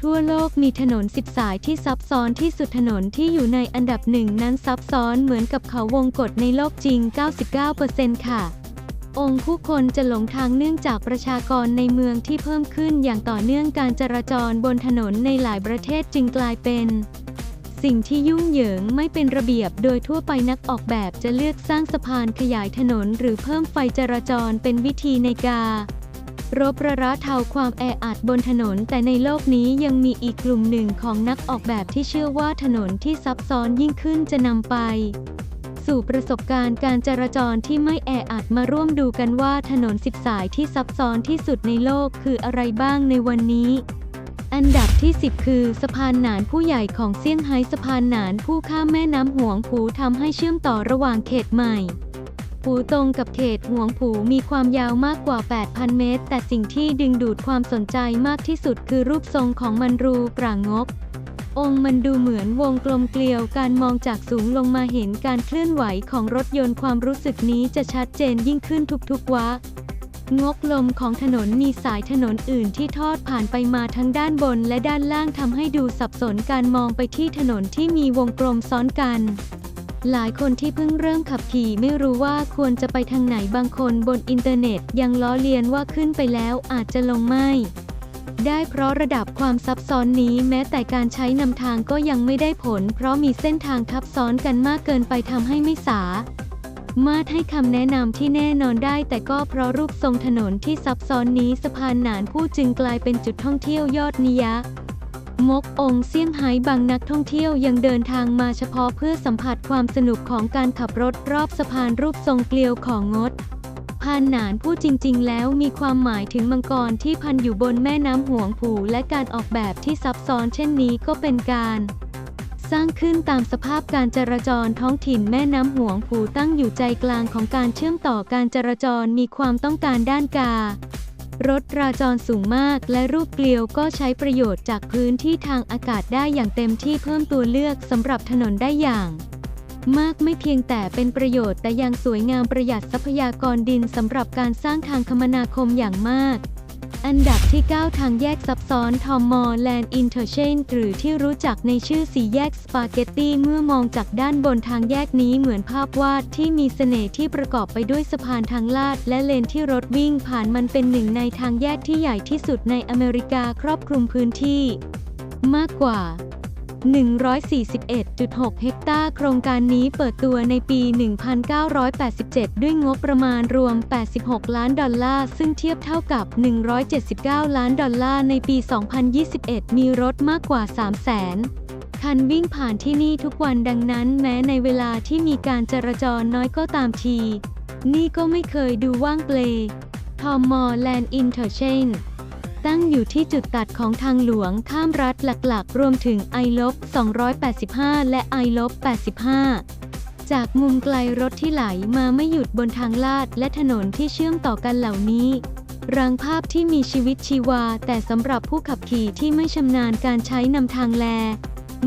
ทั่วโลกมีถนน10สายที่ซับซ้อนที่สุดถนนที่อยู่ในอันดับหนึ่งนั้นซับซ้อนเหมือนกับเขาวงกฏในโลกจริง 99%ค่ะ องค์ผู้คนจะหลงทางเนื่องจากประชากรในเมืองที่เพิ่มขึ้นอย่างต่อเนื่องการจราจรบนถนนในหลายประเทศจึงกลายเป็นสิ่งที่ยุ่งเหยิงไม่เป็นระเบียบโดยทั่วไปนักออกแบบจะเลือกสร้างสะพานขยายถนนหรือเพิ่มไฟจราจรเป็นวิธีในการ รบระระเทาความแออัดบนถนน แต่ในโลกนี้ยังมีอีกกลุ่มหนึ่งของนักออกแบบที่เชื่อว่าถนนที่ซับซ้อนยิ่งขึ้นจะนำไป สู่ประสบการณ์การจราจรที่ไม่แออัดมาร่วมดูกันว่าถนนสิบสายที่ซับซ้อนที่สุดในโลกคืออะไรบ้างในวันนี้อันดับที่ 10 คือสะพานหนานผู้ใหญ่ของเซี่ยงไฮ้สะพานหนานผู้ข้ามแม่น้ำหวงผูทำให้เชื่อมต่อระหว่างเขตใหม่ ผูตรงกับเขตหวงผูมีความยาวมากกว่า 8,000 เมตร แต่สิ่งที่ดึงดูดความสนใจมากที่สุดคือรูปทรงของมันรูปร่างงบ องค์มันดูเหมือนวงกลมเกลียว การมองจากสูงลงมาเห็นการเคลื่อนไหวของรถยนต์ความรู้สึกนี้จะชัดเจนยิ่งขึ้นทุกๆวะงกลมของถนนมีสายถนนอื่นที่ทอดผ่านไปมาทั้งด้านบนและด้านล่างทำให้ดูสับสนการมองไปที่ถนนที่มีวงกลมซ้อนกัน หลายคนที่เพิ่งเริ่มขับขี่ไม่รู้ว่าควรจะไปทางไหนบางคนบนอินเทอร์เน็ตยังล้อเลียนว่าขึ้นไปแล้วอาจจะลงไม่ได้เพราะระดับความซับซ้อนนี้แม้แต่การใช้นำทางก็ยังไม่ได้ผล เพราะมีเส้นทางทับซ้อนกันมากเกินไปทำให้ไม่สา มาดให้คำแนะนำที่แน่นอนได้ แต่ก็เพราะรูปทรงถนนที่ซับซ้อนนี้สะพานหนานผู้จึงกลายเป็นจุดท่องเที่ยวยอดนิยะ มกองเซี่ยงไฮ้บางนักท่องเที่ยวยังเดินทางมาเฉพาะเพื่อสัมผัสความสนุกของการขับรถรอบสะพานรูปทรงเกลียวของงดพานหนานผู้จริง ๆ แล้วมีความหมายถึงมังกรที่พันอยู่บนแม่น้ำหวงผูและการออกแบบที่ซับซ้อนเช่นนี้ก็เป็นการ สร้างขึ้นตามสภาพการจราจรท้องถิ่นแม่น้ำหวงผูตั้งอยู่ใจกลางของการเชื่อมต่อการจราจรมีความต้องการด้านกา รถราจรสูงมาก และรูปเกลียวก็ใช้ประโยชน์จากพื้นที่ทางอากาศได้อย่างเต็มที่เพิ่มตัวเลือกสำหรับถนนได้อย่าง มากไม่เพียงแต่เป็นประโยชน์แต่ยังสวยงามประหยัดทรัพยากรดินสำหรับการสร้างทางคมนาคมอย่างมาก อันดับที่ 9 ทางแยกซับซ้อนทอมมอร์แลนด์อินเตอร์เชนหรือที่รู้จักในชื่อสีแยกสปาเกตตี้เมื่อมองจากด้านบนทางแยกนี้เหมือนภาพวาดที่มีเสน่ห์ที่ประกอบไปด้วยสะพานทางลาด และเลนที่รถวิ่งผ่านมันเป็นหนึ่งในทางแยกที่ใหญ่ที่สุดในอเมริกาครอบคลุมพื้นที่ มากกว่า 141.6 เฮกตาร์โครงการนี้เปิดตัวในปี 1987 ด้วยงบประมาณรวม 86 ล้านดอลลาร์ ซึ่งเทียบเท่ากับ 179 ล้านดอลลาร์ในปี 2021 มีรถมากกว่า 300,000คันวิ่งผ่านที่นี่ทุกวันดังนั้นแม้ในเวลาที่มีการจราจรน้อยก็ตามที นี่ก็ไม่เคยดูว่างเปลทอมมอร์แลนด์อินเตอร์เชน ตั้งอยู่ที่จุดตัดของทางหลวงข้ามรัฐหลักๆ รวมถึงไอลบ285 และไอลบ85 จากมุมไกลรถที่ไหลมาไม่หยุดบนทางลาดและถนนที่เชื่อมต่อกันเหล่านี้รังภาพที่มีชีวิตชีวา แต่สำหรับผู้ขับขี่ที่ไม่ชำนาญการใช้นำทางแล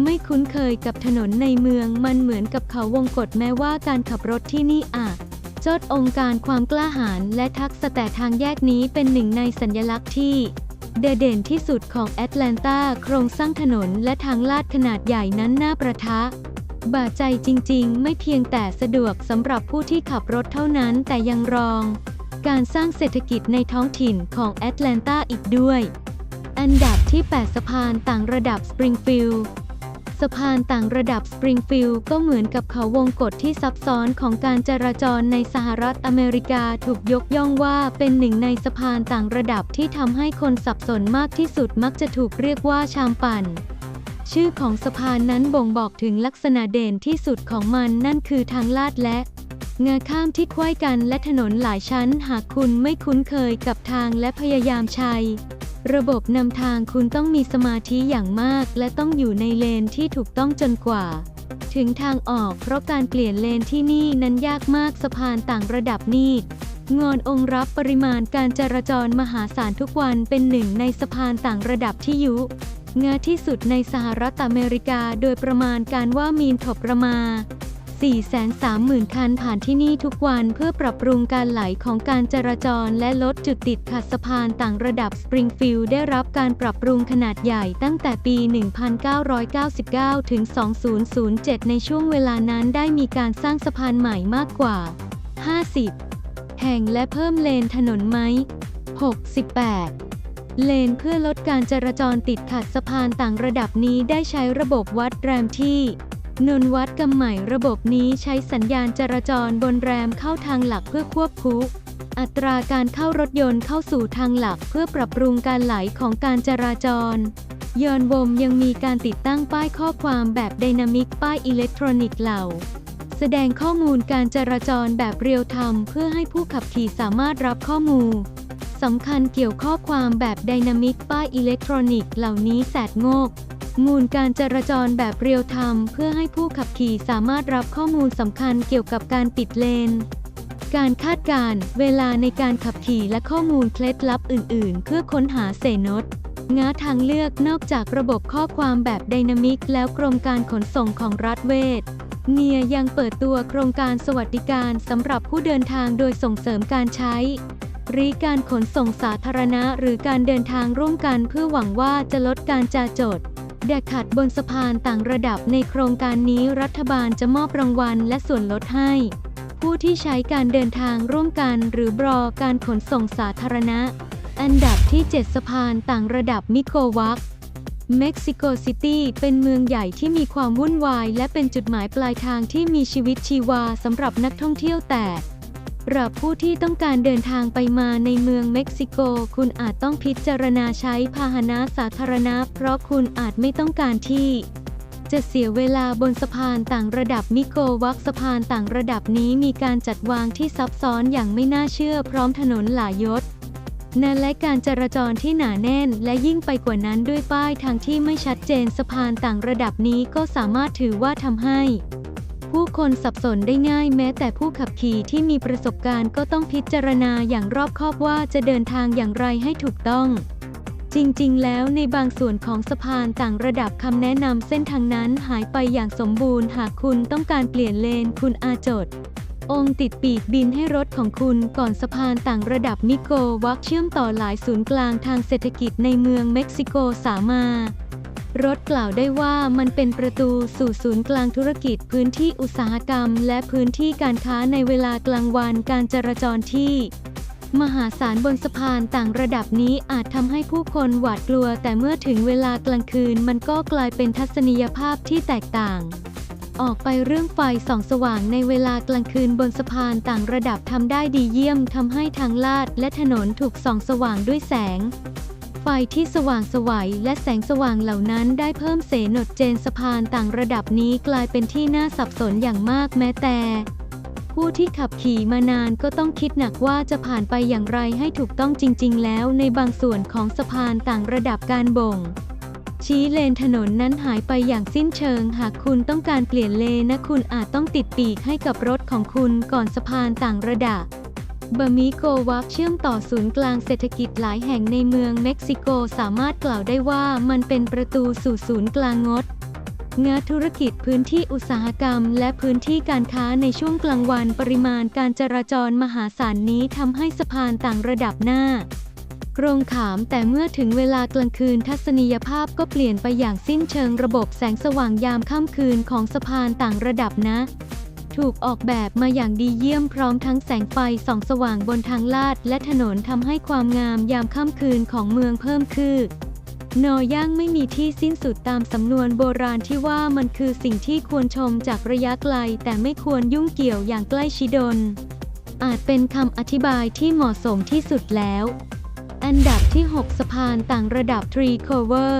ไม่คุ้นเคยกับถนนในเมืองมันเหมือนกับเขาวงกฏแม้ว่าการขับรถที่นี่อาจ จดองค์การความกล้าหาญและทักษะแต่ทางแยกนี้เป็นหนึ่งในสัญลักษณ์ที่เดเด่นที่สุดของแอตแลนตาโครงสร้างถนนและทางลาดขนาดใหญ่นั้นน่าประทะบาดใจจริงๆ ไม่เพียงแต่สะดวกสำหรับผู้ที่ขับรถเท่านั้นแต่ยังรอง การสร้างเศรษฐกิจในท้องถิ่นของแอตแลนตาอีกด้วย อันดับที่ 8 สะพานต่างระดับสปริงฟิลด์ สะพานต่างระดับสปริงฟิลด์ก็เหมือนกับเขาวงกฏที่ซับซ้อนของการจราจรในสหรัฐอเมริกาถูกยกย่องว่าเป็นหนึ่งในสะพานต่างระดับที่ทำให้คนสับสนมากที่สุดมักจะถูกเรียกว่าชามปั่นชื่อของสะพานนั้นบ่งบอกถึงลักษณะเด่นที่สุดของมันนั่นคือทางลาดและเงาข้ามที่ควยกันและถนนหลายชั้นหากคุณไม่คุ้นเคยกับทางและพยายามใช้ ระบบนำทางคุณต้องมีสมาธิอย่างมาก และต้องอยู่ในเลนที่ถูกต้องจนกว่า ถึงทางออกเพราะการเปลี่ยนเลนที่นี่นั้นยากมากสะพานต่างระดับนี่งอนองค์รับปริมาณการจราจรมหาศาลทุกวันเป็นหนึ่งในสะพานต่างระดับที่ยุงาที่สุดในสหรัฐอเมริกาโดยประมาณการว่ามีนถบประมาณ 430,000 คันผ่านที่นี่ทุกวันเพื่อปรับปรุงการไหลของการจราจรและลดจุดติดขัดสะพานต่างระดับสปริงฟิลด์ได้รับการปรับปรุงขนาดใหญ่ตั้งแต่ปี 1999 ถึง 2007 ในช่วงเวลานั้นได้มีการสร้างสะพานใหม่มากกว่า 50 แห่งและเพิ่มเลนถนนไหม 68เลนเพื่อลดการจราจรติดขัดสะพานต่างระดับนี้ได้ใช้ระบบวัดแรมที่ นนวัดกำใหม่ระบบนี้ใช้สัญญาณจราจรบนแรมเข้าทางหลักเพื่อควบคุมอัตราการเข้ารถยนต์เข้าสู่ทางหลักเพื่อปรับปรุงการไหลของการจราจร ยอนวมยังมีการติดตั้งป้ายข้อความแบบไดนามิกป้ายอิเล็กทรอนิกส์เหล่า แสดงข้อมูลการจราจรแบบเรียลไทม์เพื่อให้ผู้ขับขี่สามารถรับข้อมูลสำคัญเกี่ยวข้อความแบบไดนามิกป้ายอิเล็กทรอนิกส์เหล่านี้แสดงก มูลการจราจรแบบเรียลไทม์เพื่อให้ผู้ขับขี่สามารถรับข้อมูลสำคัญเกี่ยวกับการปิดเลน การคาดการณ์เวลาในการขับขี่และข้อมูลเคล็ดลับอื่น ๆ เพื่อค้นหาเสนดง้าทางเลือกนอกจากระบบข้อความแบบไดนามิก แล้วกรมการขนส่งของรัฐเวทเนียยังเปิดตัวโครงการสวัสดิการสำหรับผู้เดินทางโดยส่งเสริมการใช้รีการขนส่งสาธารณะหรือการเดินทางร่วมกันเพื่อหวังว่าจะลดการจาจด แดกขัดบนสะพานต่างระดับในโครงการนี้รัฐบาลจะมอบรางวัลและส่วนลดให้ ผู้ที่ใช้การเดินทางร่วมกันหรือบรอการขนส่งสาธารณะ อันดับที่ 7 สะพานต่างระดับมิโกวักเม็กซิโกซิตี้เป็นเมืองใหญ่ที่มีความวุ่นวาย และเป็นจุดหมายปลายทางที่มีชีวิตชีวาสำหรับนักท่องเที่ยวแต่ หรับผู้ที่ต้องการเดินทางไปมาในเมืองเม็กซิโก คุณอาจต้องพิจารณาใช้พาหนะสาธารณะ เพราะคุณอาจไม่ต้องการที่ จะเสียเวลาบนสะพานต่างระดับมิโกวักสะพานต่างระดับนี้มีการจัดวางที่ซับซ้อนอย่างไม่น่าเชื่อพร้อมถนนหลายยศนั่นและการจราจรที่หนาแน่น และยิ่งไปกว่านั้นด้วยป้ายทางที่ไม่ชัดเจนสะพานต่างระดับนี้ก็สามารถถือว่าทำให้ ผู้คนสับสนได้ง่ายแม้แต่ผู้ขับขี่ที่มีประสบการณ์ก็ต้องพิจารณาอย่างรอบคอบว่าจะเดินทางอย่างไรให้ถูกต้อง จริงๆ แล้วในบางส่วนของสะพานต่างระดับคำแนะนำเส้นทางนั้นหายไปอย่างสมบูรณ์ หากคุณต้องการเปลี่ยนเลนคุณอาจดองค์ติดปีกบินให้รถของคุณก่อนสะพานต่างระดับมิโกวักเชื่อมต่อหลายศูนย์กลางทางเศรษฐกิจในเมืองเม็กซิโกสามา รถกล่าวได้ว่ามันเป็นประตูสู่ศูนย์กลางธุรกิจพื้นที่อุตสาหกรรม และพื้นที่การค้าในเวลากลางวันการจราจรที่ มหาศาลบนสะพานต่างระดับนี้อาจทำให้ผู้คนหวาดกลัว แต่เมื่อถึงเวลากลางคืนมันก็กลายเป็นทัศนียภาพที่แตกต่าง ออกไปเรื่องไฟส่องสว่างในเวลากลางคืนบนสะพานต่างระดับทำได้ดีเยี่ยมทำให้ทางลาดและถนนถูกส่องสว่างด้วยแสง ไฟที่สว่างสวัยและแสงสว่างเหล่านั้นได้เพิ่มเสนดเจนสะพานต่างระดับนี้กลายเป็นที่น่าสับสนอย่างมากแม้แต่ ผู้ที่ขับขี่มานานก็ต้องคิดหนักว่าจะผ่านไปอย่างไรให้ถูกต้องจริง ๆ แล้วในบางส่วนของสะพานต่างระดับการบ่งชี้เลนถนนนั้นหายไปอย่างสิ้นเชิง หากคุณต้องการเปลี่ยนเลนนะคุณอาจต้องติดปีกให้กับรถของคุณก่อนสะพานต่างระดับ บะมิโกวักเชื่อมต่อศูนย์กลางเศรษฐกิจหลายแห่งในเมืองเม็กซิโกสามารถกล่าวได้ว่ามันเป็นประตูสู่ศูนย์กลางงดงานธุรกิจพื้นที่อุตสาหกรรม และพื้นที่การค้าในช่วงกลางวันปริมาณการจราจรมหาศาลนี้ทำให้สะพานต่างระดับหน้าโกรงขามแต่เมื่อถึงเวลากลางคืนทัศนียภาพก็เปลี่ยนไปอย่างสิ้นเชิงระบบแสงสว่างยามค่ำคืนของสะพานต่างระดับนะ ถูกออกแบบมาอย่างดีเยี่ยมพร้อมทั้งแสงไฟส่องสว่างบนทางลาดและถนนทำให้ความงามยามค่ำคืนของเมืองเพิ่มขึ้นนอย่างไม่มีที่สิ้นสุดตามสำนวนโบราณที่ว่ามันคือสิ่งที่ควรชมจากระยะไกล แต่ไม่ควรยุ่งเกี่ยวอย่างใกล้ชิดน อาจเป็นคำอธิบายที่เหมาะสมที่สุดแล้ว อันดับที่ 6 สะพานต่างระดับ Tree Cover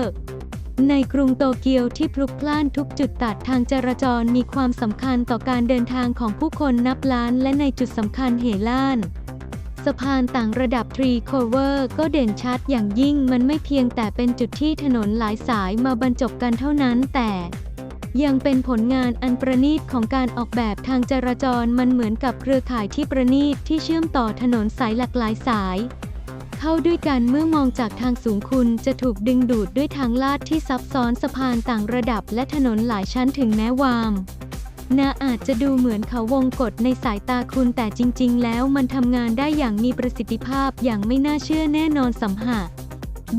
ในกรุงโตเกียวที่พลุกพล่านทุกจุดตัดทางจราจรมีความสำคัญต่อการเดินทางของผู้คนนับล้านและในจุดสำคัญเหล่านสะพานต่างระดับ Tree Cover ก็เด่นชัดอย่างยิ่งมันไม่เพียงแต่เป็นจุดที่ถนนหลายสายมาบรรจบกันเท่านั้นแต่ยังเป็นผลงานอันประณีตของการออกแบบทางจราจรมันเหมือนกับเครือข่ายที่ประณีตที่เชื่อมต่อถนนสายหลากหลายสาย เข้าด้วยกันเมื่อมองจากทางสูงคุณจะถูกดึงดูดด้วยทางลาดที่ซับซ้อนสะพานต่างระดับและถนนหลายชั้นถึงแม้วามนาอาจจะดูเหมือนเขาวงกฏในสายตาคุณแต่จริง ๆ แล้วมันทำงานได้อย่างมีประสิทธิภาพอย่างไม่น่าเชื่อแน่นอนสัมหะ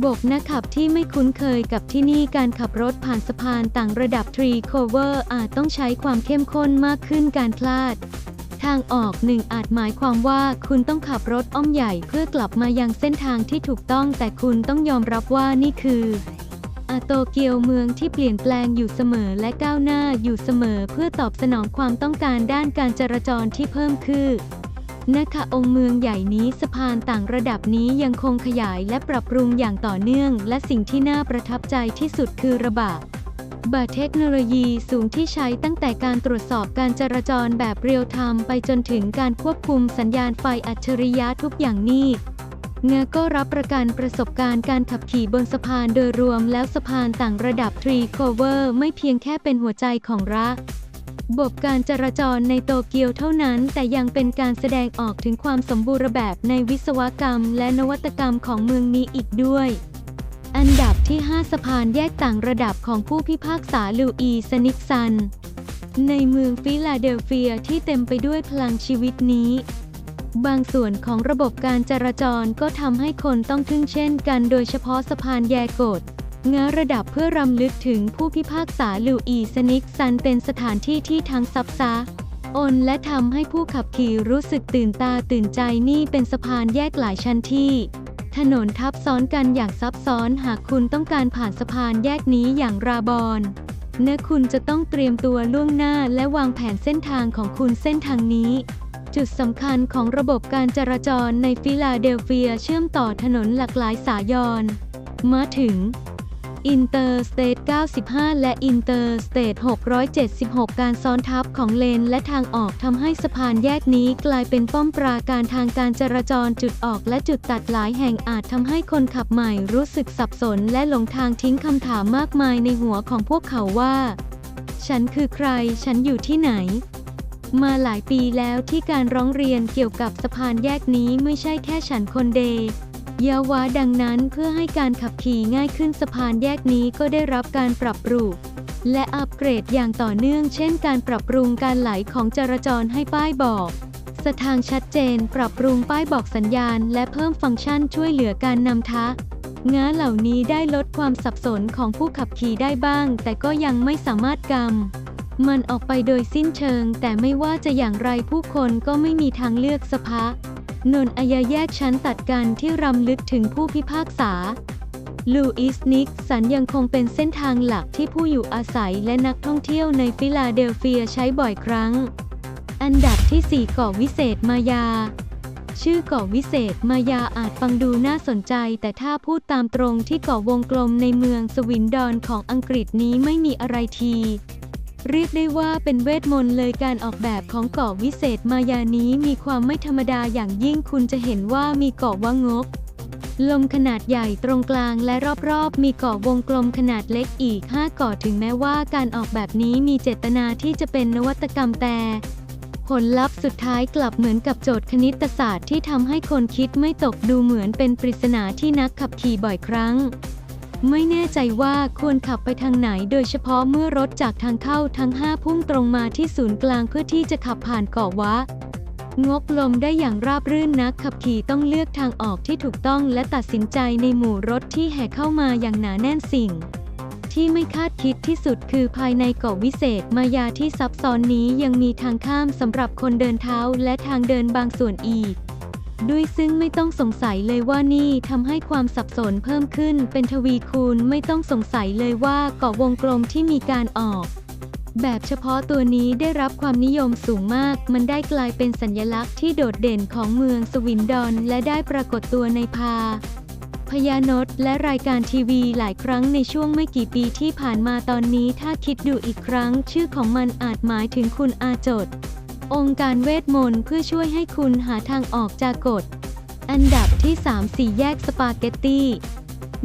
บกนักขับที่ไม่คุ้นเคยกับที่นี่การขับรถผ่านสะพานต่างระดับทรีโคเวอร์อาจต้องใช้ความเข้มข้นมากขึ้นการพลาด ทางออกหนึ่งอาจหมายความว่าคุณต้องขับรถอ้อมใหญ่เพื่อกลับมายังเส้นทางที่ถูกต้อง แต่คุณต้องยอมรับว่านี่คืออาโตเกียวเมืองที่เปลี่ยนแปลงอยู่เสมอและก้าวหน้าอยู่เสมอเพื่อตอบสนองความต้องการด้านการจราจรที่เพิ่มขึ้นนะคะองค์เมืองใหญ่นี้สะพานต่างระดับนี้ยังคงขยายและปรับปรุงอย่างต่อเนื่อง และสิ่งที่น่าประทับใจที่สุดคือระบา ดบาเทคโนโลยีสูงที่ใช้ตั้งแต่การตรวจสอบการจราจรแบบเรียลไทม์ไปจนถึงการควบคุมสัญญาณไฟอัจฉริยะทุกอย่างนี่เงาก็รับประกันประสบการณ์การขับขี่บนสะพานโดยรวมแล้วสะพานต่างระดับทรีโคเวอร์ไม่เพียงแค่เป็นหัวใจของรักบบการจราจรในโตเกียวเท่านั้น แต่ยังเป็นการแสดงออกถึงความสมบูรณ์แบบในวิศวกรรมและนวัตกรรมของเมืองนี้อีกด้วย อันดับ ที่ 5 สะพานแยกต่างระดับของผู้พิพากษาลูอีสนิกซัน ในเมืองฟิลาเดลเฟียที่เต็มไปด้วยพลังชีวิตนี้ บางส่วนของระบบการจราจรก็ทำให้คนต้องทึ่งเช่นกันโดยเฉพาะสะพานแยกดงาระดับเพื่อรำลึกถึงผู้พิพากษาลูอีสนิกซันเป็นสถานที่ที่ทั้งซับซ้อนและทำให้ผู้ขับขี่รู้สึกตื่นตาตื่นใจนี่เป็นสะพานแยกหลายชั้นที่ ถนนทับซ้อนกันอย่างซับซ้อนหากคุณต้องการผ่านสะพานแยกนี้อย่างราบอนเนื้อคุณจะต้องเตรียมตัวล่วงหน้าและวางแผนเส้นทางของคุณเส้นทางนี้ จุดสำคัญของระบบการจราจรในฟิลาเดลเฟียเชื่อมต่อถนนหลากหลายสายอนมาถึง อินเตอร์สเตท95 และอินเตอร์สเตท676 การซ้อนทับของเลนและทางออกทำให้สะพานแยกนี้กลายเป็นป้อมปราการทางการจราจรจุดออกและจุดตัดหลายแห่งอาจทำให้คนขับใหม่รู้สึกสับสนและหลงทางทิ้งคำถามมากมายในหัวของพวกเขาว่า ฉันคือใคร ฉันอยู่ที่ไหนมาหลายปีแล้วที่การร้องเรียนเกี่ยวกับสะพานแยกนี้ไม่ใช่แค่ฉันคนเด ยาวาดังนั้นเพื่อให้การขับขี่ง่ายขึ้นสะพานแยกนี้ก็ได้รับการปรับปรุงและอัปเกรดอย่างต่อเนื่อง เช่น การปรับปรุงการไหลของจราจรให้ป้ายบอกสทางชัดเจน ปรับปรุงป้ายบอกสัญญาณ และเพิ่มฟังก์ชันช่วยเหลือการนำทะงาเหล่านี้ได้ลดความสับสนของผู้ขับขี่ได้บ้าง แต่ก็ยังไม่สามารถกำมันออกไปโดยสิ้นเชิง แต่ไม่ว่าจะอย่างไรผู้คนก็ไม่มีทางเลือกสภา นนอายาแยกชั้นตัดกันที่รำลึกถึงผู้พิพากษา ลูอิสนิกสันยังคงเป็นเส้นทางหลักที่ผู้อยู่อาศัยและนักท่องเที่ยวในฟิลาเดลเฟียใช้บ่อยครั้ง อันดับที่ 4 เกาะวิเศษมายา ชื่อเกาะวิเศษมายาอาจฟังดูน่าสนใจ แต่ถ้าพูดตามตรงที่เกาะวงกลมในเมืองสวินดอนของอังกฤษนี้ไม่มีอะไรที เรียกได้ว่าเป็นเวทมนต์เลยการออกแบบของเกาะวิเศษมายานี้มีความไม่ธรรมดาอย่างยิ่งคุณจะเห็นว่ามีเกาะว่างก ลมขนาดใหญ่ตรงกลางและรอบๆ มีเกาะวงกลมขนาดเล็กอีก 5 เกาะถึงแม้ว่าการออกแบบนี้มีเจตนาที่จะเป็นนวัตกรรมแต่ผลลัพธ์สุดท้ายกลับเหมือนกับโจทย์คณิตศาสตร์ที่ทำให้คนคิดไม่ตกดูเหมือนเป็นปริศนาที่นักขับขี่บ่อยครั้ง ไม่แน่ใจว่าควรขับไปทางไหนโดยเฉพาะเมื่อรถจากทางเข้าทั้ง 5 พุ่งตรงมาที่ศูนย์กลางเพื่อที่จะขับผ่านเกาะวะ งกลมได้อย่างราบรื่นนักขับขี่ต้องเลือกทางออกที่ถูกต้องและตัดสินใจในหมู่รถที่แห่เข้ามาอย่างหนาแน่นสิ่ง ที่ไม่คาดคิดที่สุดคือภายในเกาะวิเศษมายาที่ซับซ้อนนี้ยังมีทางข้ามสำหรับคนเดินเท้าและทางเดินบางส่วนอีก ด้วยซึ่งไม่ต้องสงสัยเลยว่านี่ทำให้ความสับสนเพิ่มขึ้นเป็นทวีคูณไม่ต้องสงสัยเลยว่าเกาะวงกลมที่มีการออก แบบเฉพาะตัวนี้ได้รับความนิยมสูงมาก มันได้กลายเป็นสัญลักษณ์ที่โดดเด่นของเมืองสวินดอนและได้ปรากฏตัวในพาพยานตและรายการทีวีหลายครั้งในช่วงไม่กี่ปีที่ผ่านมาตอนนี้ถ้าคิดดูอีกครั้ง ชื่อของมันอาจหมายถึงคุณอาจด องค์การเวทมนต์เพื่อช่วยให้คุณหาทางออกจากกฎ อันดับที่ 3 สี่แยกสปาเกตตี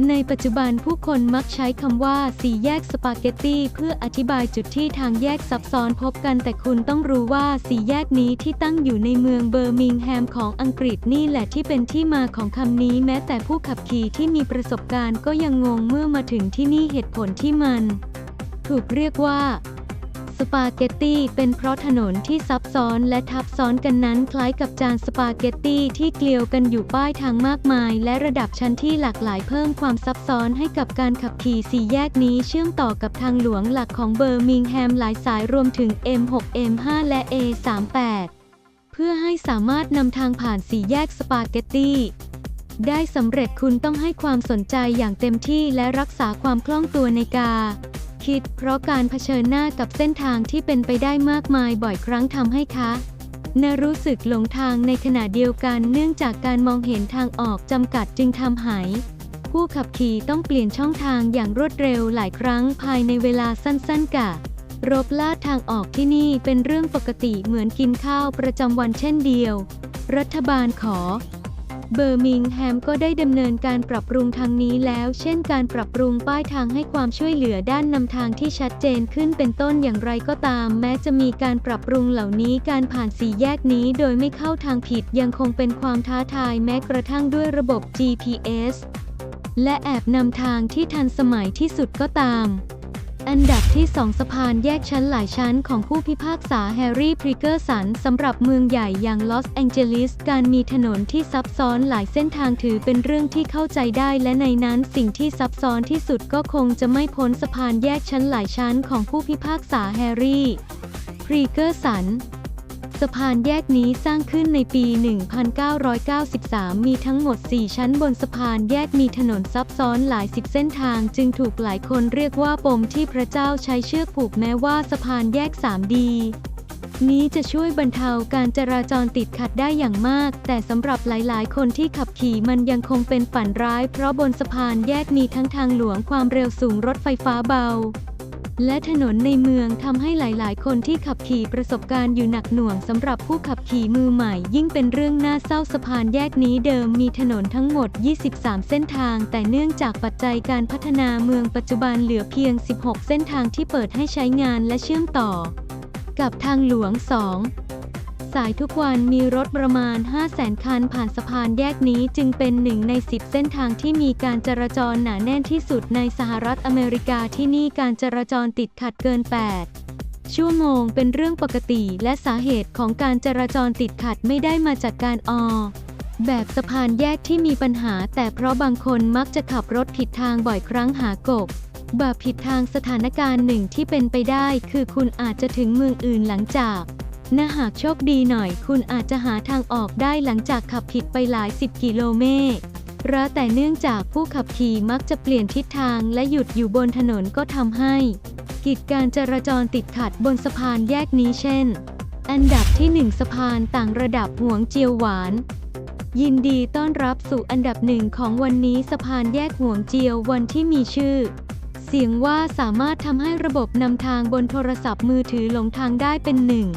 ในปัจจุบันผู้คนมักใช้คำว่าสี่แยกสปาเกตตีเพื่ออธิบายจุดที่ทางแยกซับซ้อนพบกันแต่คุณต้องรู้ว่าสี่แยกนี้ที่ตั้งอยู่ในเมืองเบอร์มิงแฮมของอังกฤษนี่แหละที่เป็นที่มาของคำนี้แม้แต่ผู้ขับขี่ที่มีประสบการณ์ก็ยังงงเมื่อมาถึงที่นี่เหตุผลที่มัน ถูกเรียกว่า สปาเกตตี้เป็นเพราะถนนที่ซับซ้อนและทับซ้อนกันนั้นคล้ายกับจานสปาเกตตี้ที่เกลียวกันอยู่ป้ายทางมากมาย และระดับชั้นที่หลากหลายเพิ่มความซับซ้อนให้กับการขับขี่สี่แยกนี้เชื่อมต่อกับทางหลวงหลักของเบอร์มิงแฮมหลายสายรวมถึง M6 M5 และ A38 เพื่อให้สามารถนำทางผ่านสี่แยกสปาเกตตี้ได้สำเร็จคุณต้องให้ความสนใจอย่างเต็มที่และรักษาความคล่องตัวในกา คิด เพราะการเผชิญหน้ากับเส้นทางที่เป็นไปได้มากมายบ่อยครั้งทำให้คะนรู้สึกหลงทางในขณะเดียวกันเนื่องจากการมองเห็นทางออกจำกัดจึงทำให้ผู้ขับขี่ต้องเปลี่ยนช่องทางอย่างรวดเร็วหลายครั้งภายในเวลาสั้นๆกะรบลาดทางออกที่นี่เป็นเรื่องปกติเหมือนกินข้าวประจำวันเช่นเดียว รัฐบาลขอ เบอร์มิงแฮมก็ได้ดำเนินการปรับปรุงทางนี้แล้ว เช่นการปรับปรุงป้ายทางให้ความช่วยเหลือด้านนำทางที่ชัดเจนขึ้นเป็นต้นอย่างไรก็ตาม แม้จะมีการปรับปรุงเหล่านี้การผ่านสี่แยกนี้โดยไม่เข้าทางผิดยังคงเป็นความท้าทายแม้กระทั่งด้วยระบบ GPS และแอบนำทางที่ทันสมัยที่สุดก็ตาม อันดับที่ 2 สะพานแยกชั้นหลายชั้นของผู้พิพากษาแฮร์รี่พริกเกอร์สันสำหรับเมืองใหญ่อย่างลอสแองเจลิส การมีถนนที่ซับซ้อนหลายเส้นทางถือเป็นเรื่องที่เข้าใจได้และในนั้นสิ่งที่ซับซ้อนที่สุดก็คงจะไม่พ้นสะพานแยกชั้นหลายชั้นของผู้พิพากษาแฮร์รี่พริกเกอร์สัน สะพานแยกนี้สร้างขึ้นในปี 1993 มีทั้งหมด 4 ชั้นบนสะพานแยกมีถนนซับซ้อนหลายสิบเส้นทางจึงถูกหลายคนเรียกว่าปมที่พระเจ้าใช้เชือกผูกแม้ว่าสะพานแยก 3D นี้จะช่วยบรรเทาการจราจรติดขัดได้อย่างมาก แต่สำหรับหลาย ๆ คนที่ขับขี่มันยังคงเป็นฝันร้าย เพราะบนสะพานแยกมีทั้งทางหลวงความเร็วสูงรถไฟฟ้าเบา และถนนในเมืองทำให้หลาย ๆ คนที่ขับขี่ประสบการณ์อยู่หนักหน่วงสำหรับผู้ขับขี่มือใหม่ ยิ่งเป็นเรื่องน่าเศร้าสะพานแยกนี้เดิมมีถนนทั้งหมด 23 เส้นทาง แต่เนื่องจากปัจจัยการพัฒนาเมืองปัจจุบันเหลือเพียง 16 เส้นทางที่เปิดให้ใช้งานและเชื่อมต่อ กับทางหลวง 2 สายทุกวันมีรถประมาณ 500,000 คันผ่านสะพานแยกนี้จึงเป็นหนึ่งใน 10 เส้นทางที่มีการจราจรหนาแน่นที่สุดในสหรัฐอเมริกาที่นี่การจราจรติดขัดเกิน 8 ชั่วโมงเป็นเรื่องปกติและสาเหตุของการจราจรติดขัดไม่ได้มาจากการออแบบสะพานแยกที่มีปัญหา แต่เพราะบางคนมักจะขับรถผิดทางบ่อยครั้งหากบแบบผิดทางสถานการณ์หนึ่งที่เป็นไปได้ คือคุณอาจจะถึงเมืองอื่นหลังจาก นะหากโชคดีหน่อยคุณอาจจะหาทางออกได้หลังจากขับผิดไปหลายสิบกิโลเมตรระแต่เนื่องจากผู้ขับขี่มักจะเปลี่ยนทิศทางและหยุดอยู่บนถนนก็ทำให้ กิจการจราจรติดขัดบนสะพานแยกนี้เช่น อันดับที่ 1 สะพานต่างระดับห่วงเจียวหวาน ยินดีต้อนรับสู่อันดับหนึ่งของวันนี้สะพานแยกห่วงเจียววันที่มีชื่อ เสียงว่าสามารถทำให้ระบบนำทางบนโทรศัพท์มือถือหลงทางได้เป็นหนึ่ง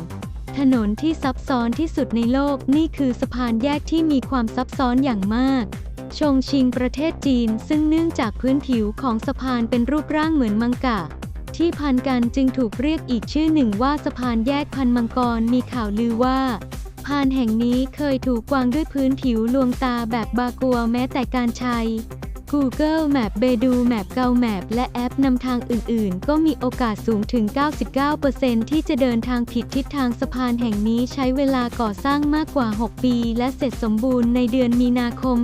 ถนนที่ซับซ้อนที่สุดในโลกนี่คือสะพานแยกที่มีความซับซ้อนอย่างมาก ชงชิงประเทศจีน ซึ่งเนื่องจากพื้นผิวของสะพานเป็นรูปร่างเหมือนมังกะ ที่พันกันจึงถูกเรียกอีกชื่อหนึ่งว่าสะพานแยกพันมังกรมีข่าวลือว่าพานแห่งนี้เคยถูกวางด้วยพื้นผิวลวงตาแบบบากัวแม้แต่การใช้ Google Map เบดูแมปเกาแมปและแอปนำทางอื่น ๆ ก็มีโอกาสสูงถึง 99%ที่จะเดินทางผิดทิศทางสะพานแห่งนี้ใช้เวลาก่อสร้างมากกว่า 6 ปี และเสร็จสมบูรณ์ในเดือนมีนาคม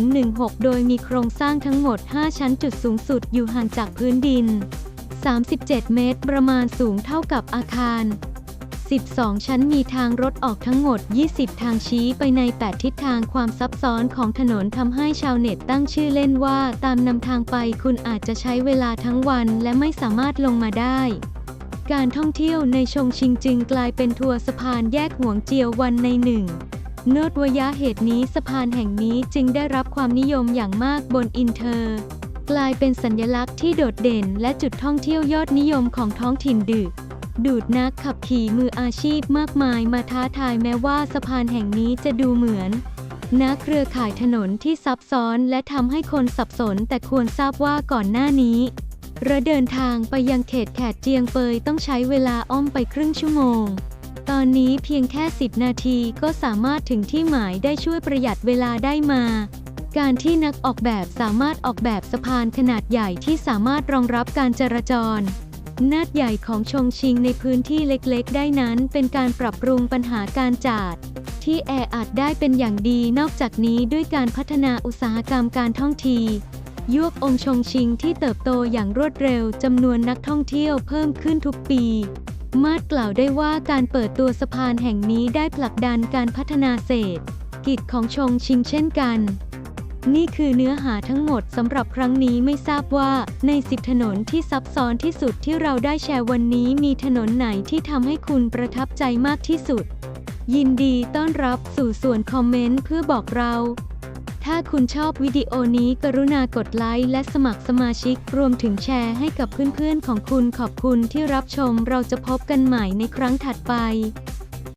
2016 โดยมีโครงสร้างทั้งหมด 5 ชั้นจุดสูงสุดอยู่ห่างจากพื้นดิน 37 เมตร ประมาณสูงเท่ากับอาคาร 12 ชั้นมีทางรถออกทั้งหมด 20 ทางชี้ไปใน 8 ทิศทางความซับซ้อนของถนนทำให้ชาวเน็ตตั้งชื่อเล่นว่าตามนำทางไปคุณอาจจะใช้เวลาทั้งวันและไม่สามารถลงมาได้การท่องเที่ยวในชงชิงจึงกลายเป็นทัวร์สะพานแยกห่วงเจียววันในหนึ่งโนดวยะเหตุนี้สะพานแห่งนี้จึงได้รับความนิยมอย่างมากบนอินเทอร์ กลายเป็นสัญลักษณ์ที่โดดเด่นและจุดท่องเที่ยวยอดนิยมของท้องถิ่นดึก ดูดนักขับขี่มืออาชีพมากมายมาท้าทายแม้ว่าสะพานแห่งนี้จะดูเหมือนนักเครือข่ายถนนที่ซับซ้อนและทำให้คนสับสนแต่ควรทราบว่าก่อนหน้านี้ระเดินทางไปยังเขตแขดเจียงเปยต้องใช้เวลาอ้อมไปครึ่งชั่วโมง ตอนนี้เพียงแค่ 10 นาทีก็สามารถถึงที่หมายได้ช่วยประหยัดเวลาได้มา การที่นักออกแบบสามารถออกแบบสะพานขนาดใหญ่ที่สามารถรองรับการจราจร นาจใหญ่ของชงชิงในพื้นที่เล็กๆ ได้นั้นเป็นการปรับปรุงปัญหาการจาดที่แออัดได้เป็นอย่างดีนอกจากนี้ด้วยการพัฒนาอุตสาหกรรมการท่องเที่ยวยวกองชงชิงที่เติบโตอย่างรวดเร็วจำนวนนักท่องเที่ยวเพิ่มขึ้นทุกปี มาดกล่าวได้ว่าการเปิดตัวสะพานแห่งนี้ได้ผลักดันการพัฒนาเศรษฐกิจของชงชิงเช่นกัน นี่คือเนื้อหาทั้งหมดสำหรับครั้งนี้ไม่ทราบว่าใน10ถนนที่ซับซ้อนที่สุดที่เราได้แชร์วันนี้มีถนนไหนที่ทำให้คุณประทับใจมากที่สุด ยินดีต้อนรับสู่ส่วนคอมเมนต์เพื่อบอกเรา ถ้าคุณชอบวิดีโอนี้กรุณากดไลค์และสมัครสมาชิกรวมถึงแชร์ให้กับเพื่อนๆของคุณขอบคุณที่รับชมเราจะพบกันใหม่ในครั้งถัดไป